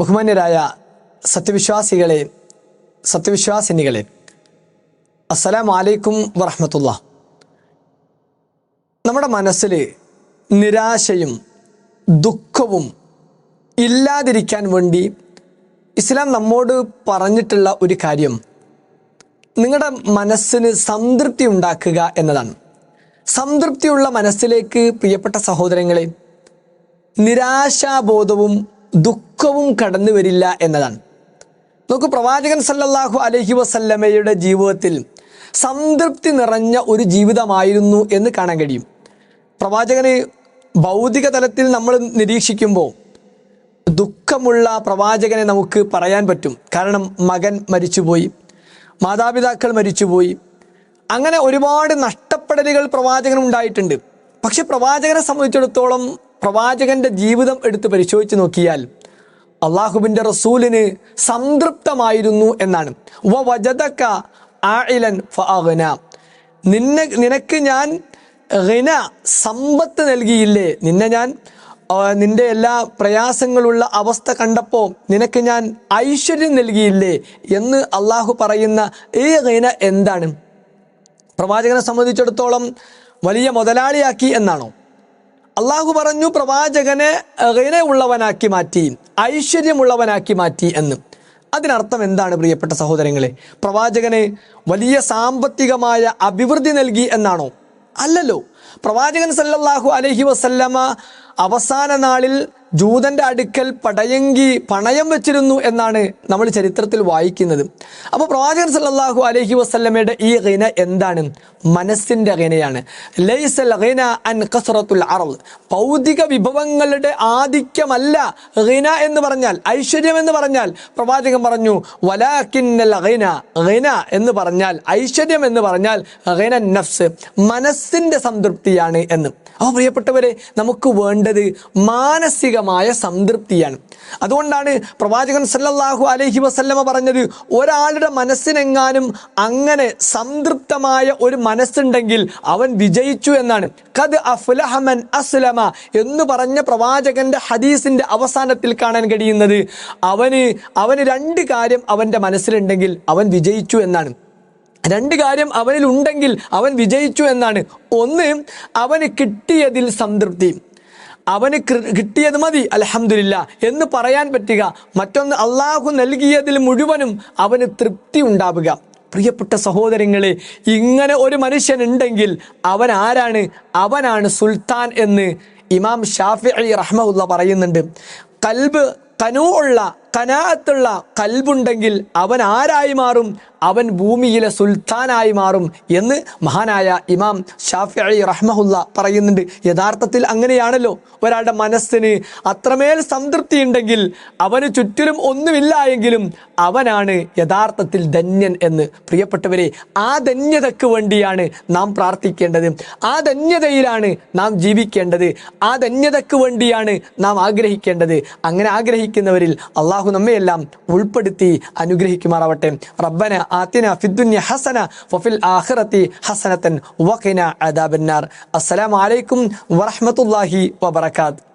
ബഹുമാന്യരായ സത്യവിശ്വാസികളെ സത്യവിശ്വാസിനികളെ അസ്സലാം അലൈക്കും വറഹമത്തുള്ള. നമ്മുടെ മനസ്സിൽ നിരാശയും ദുഃഖവും ഇല്ലാതിരിക്കാൻ വേണ്ടി ഇസ്ലാം നമ്മോട് പറഞ്ഞിട്ടുള്ള ഒരു കാര്യം നിങ്ങളുടെ മനസ്സിന് സംതൃപ്തി ഉണ്ടാക്കുക എന്നതാണ്. സംതൃപ്തിയുള്ള മനസ്സിലേക്ക് പ്രിയപ്പെട്ട സഹോദരങ്ങളെ നിരാശാബോധവും ദുഃഖവും കടന്നു വരില്ല എന്നതാണ്. നോക്കൂ പ്രവാചകൻ സല്ലല്ലാഹു അലഹി വസല്ലമയുടെ ജീവിതത്തിൽ സംതൃപ്തി നിറഞ്ഞ ഒരു ജീവിതമായിരുന്നു എന്ന് കാണാൻ കഴിയും. പ്രവാചകന് ഭൗതിക തലത്തിൽ നമ്മൾ നിരീക്ഷിക്കുമ്പോൾ ദുഃഖമുള്ള പ്രവാചകനെ നമുക്ക് പറയാൻ പറ്റും. കാരണം മകൻ മരിച്ചുപോയി മാതാപിതാക്കൾ മരിച്ചുപോയി. അങ്ങനെ ഒരുപാട് നഷ്ടപ്പെടലുകൾ പ്രവാചകന് ഉണ്ടായിട്ടുണ്ട്. പക്ഷെ പ്രവാചകനെ സംബന്ധിച്ചിടത്തോളം പ്രവാചകന്റെ ജീവിതം എടുത്ത് പരിശോധിച്ച് നോക്കിയാൽ അള്ളാഹുബിന്റെ റസൂലിന് സംതൃപ്തമായിരുന്നു എന്നാണ്. വ. നിന്നെ നിനക്ക് ഞാൻ ഹിന സമ്പത്ത് നൽകിയില്ലേ? നിന്നെ ഞാൻ നിന്റെ എല്ലാ പ്രയാസങ്ങളുള്ള അവസ്ഥ കണ്ടപ്പോൾ നിനക്ക് ഞാൻ ഐശ്വര്യം നൽകിയില്ലേ? എന്ന് അള്ളാഹു പറയുന്ന ഈ ഹിന എന്താണ്? പ്രവാചകനെ സംബന്ധിച്ചിടത്തോളം വലിയ മുതലാളിയാക്കി എന്നാണോ? അള്ളാഹു പറഞ്ഞു പ്രവാചകനെ ഉള്ളവനാക്കി മാറ്റി ഐശ്വര്യമുള്ളവനാക്കി മാറ്റി എന്ന്. അതിനർത്ഥം എന്താണ് പ്രിയപ്പെട്ട സഹോദരങ്ങളെ? പ്രവാചകന് വലിയ സാമ്പത്തികമായ അഭിവൃദ്ധി നൽകി എന്നാണോ? അല്ലല്ലോ. പ്രവാചകൻ സല്ലല്ലാഹു അലഹി വസല്ലമ അവസാന നാളിൽ ജൂതന്റെ അടുക്കൽ പടയങ്കി പണയം വെച്ചിരുന്നു എന്നാണ് നമ്മൾ ചരിത്രത്തിൽ വായിക്കുന്നത്. അപ്പോൾ പ്രവാചകൻ സല്ലാഹു അലഹി വസല്ലമയുടെ ഈ ഗിന എന്താണ്? മനസ്സിന്റെ ഗിനയാണ് ലൈസൽ ഹിന അൻ ഭൗതിക വിഭവങ്ങളുടെ ആധിക്യമല്ല ഗിന എന്ന് പറഞ്ഞാൽ ഐശ്വര്യം എന്ന് പറഞ്ഞാൽ പ്രവാചകൻ പറഞ്ഞു വലാക്കിന്നൽ ഗിന എന്ന് പറഞ്ഞാൽ ഐശ്വര്യം എന്ന് പറഞ്ഞാൽ ഗിന നഫ്സ് മനസ്സിന്റെ സംതൃപ്തിയാണ് എന്ന്. അപ്പോൾ പ്രിയപ്പെട്ടവരെ നമുക്ക് വേണ്ടത് മാനസികമായ സംതൃപ്തിയാണ്. അതുകൊണ്ടാണ് പ്രവാചകൻ സല്ലല്ലാഹു അലൈഹി വസല്ലമ പറഞ്ഞത് ഒരാളുടെ മനസ്സിനെങ്ങാനും അങ്ങനെ സംതൃപ്തമായ ഒരു മനസ്സുണ്ടെങ്കിൽ അവൻ വിജയിച്ചു എന്നാണ്. കത് അഫ്ലഹമൻ അസ്ലമ എന്ന് പറഞ്ഞ പ്രവാചകന്റെ ഹദീസിന്റെ അവസാനത്തിൽ കാണാൻ കഴിയുന്നത് അവന് അവന് രണ്ട് കാര്യം അവന്റെ മനസ്സിലുണ്ടെങ്കിൽ അവൻ വിജയിച്ചു എന്നാണ്. രണ്ട് കാര്യം അവനിൽ ഉണ്ടെങ്കിൽ അവൻ വിജയിച്ചു എന്നാണ്. ഒന്ന് അവന് കിട്ടിയതിൽ സംതൃപ്തി. അവന് കിട്ടിയത് മതി. അലഹമില്ല എന്ന് പറയാൻ പറ്റുക. മറ്റൊന്ന് അള്ളാഹു നൽകിയതിൽ മുഴുവനും അവന് തൃപ്തി ഉണ്ടാവുക. പ്രിയപ്പെട്ട സഹോദരങ്ങളെ ഇങ്ങനെ ഒരു മനുഷ്യൻ ഉണ്ടെങ്കിൽ അവൻ ആരാണ്? അവനാണ് സുൽത്താൻ എന്ന് ഇമാം ഷാഫി അലി റഹ്മുല്ല പറയുന്നുണ്ട്. കൽബ് കനൂ ഉള്ള കനാത്തുള്ള കൽബുണ്ടെങ്കിൽ അവൻ ആരായി മാറും? അവൻ ഭൂമിയിലെ സുൽത്താനായി മാറും എന്ന് മഹാനായ ഇമാം ഷാഫി അലി റഹ്മഹുല്ല പറയുന്നുണ്ട്. യഥാർത്ഥത്തിൽ അങ്ങനെയാണല്ലോ. ഒരാളുടെ മനസ്സിന് അത്രമേൽ സംതൃപ്തി ഉണ്ടെങ്കിൽ അവന് ചുറ്റിലും ഒന്നുമില്ല എങ്കിലും അവനാണ് യഥാർത്ഥത്തിൽ ധന്യൻ എന്ന്. പ്രിയപ്പെട്ടവരെ ആ ധന്യതയ്ക്ക് വേണ്ടിയാണ് നാം പ്രാർത്ഥിക്കേണ്ടത്. ആ ധന്യതയിലാണ് നാം ജീവിക്കേണ്ടത്. ആ ധന്യതയ്ക്ക് വേണ്ടിയാണ് നാം ആഗ്രഹിക്കേണ്ടത്. അങ്ങനെ ആഗ്രഹിക്കുന്നവരിൽ അള്ളാഹു നമ്മയെല്ലാം ഉൾപ്പെടുത്തി അനുഗ്രഹിക്കുമാറാവട്ടെ. റബ്ബന ആത്തിന ഫിദ്ദുന്യ ഹസന വഫിൽ ആഖിറത്തി ഹസനത്തൻ വഖിന അദാബന്നാർ. അസ്സലാമു അലൈക്കും വറഹ്മത്തുള്ളാഹി വബറകാത്ത്.